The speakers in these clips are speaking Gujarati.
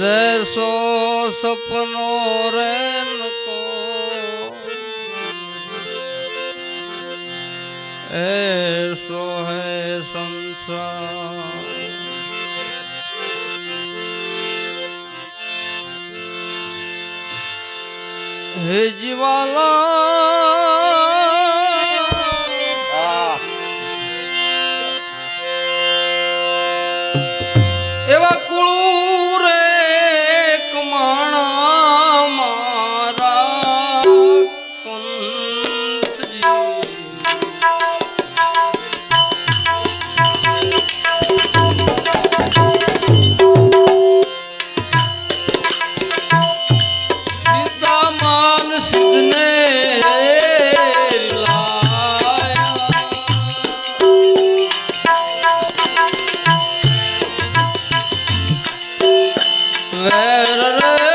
દેશો સપનો રેન કો. એસો હે સંસાર. હે જીવાલા ver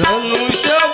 Dançando no seu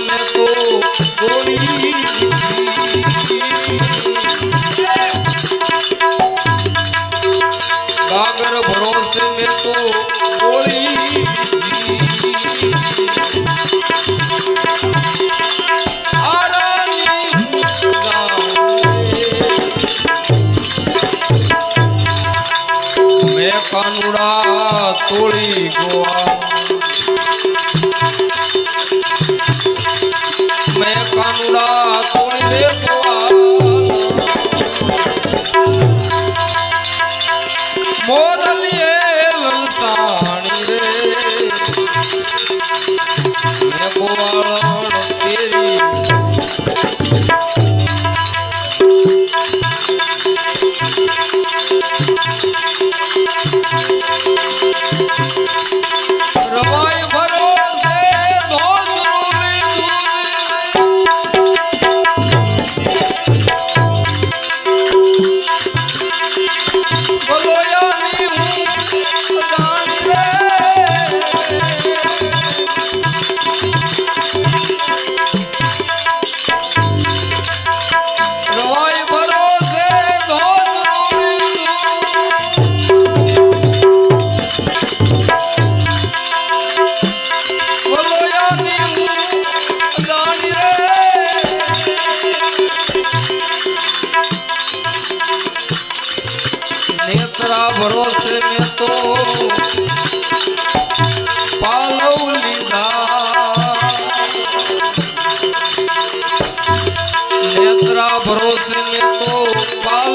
মতো করি ભરોસે મેં તો પાલવ લીધા નેત્રા ભરોસે મેં તો પાલ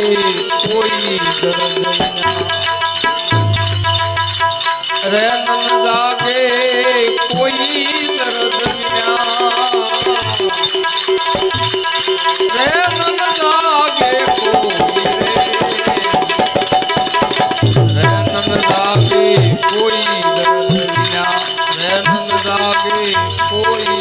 કોઈ રે નન લાગે કોઈ રે નન લાગે કોઈ રે કોઈ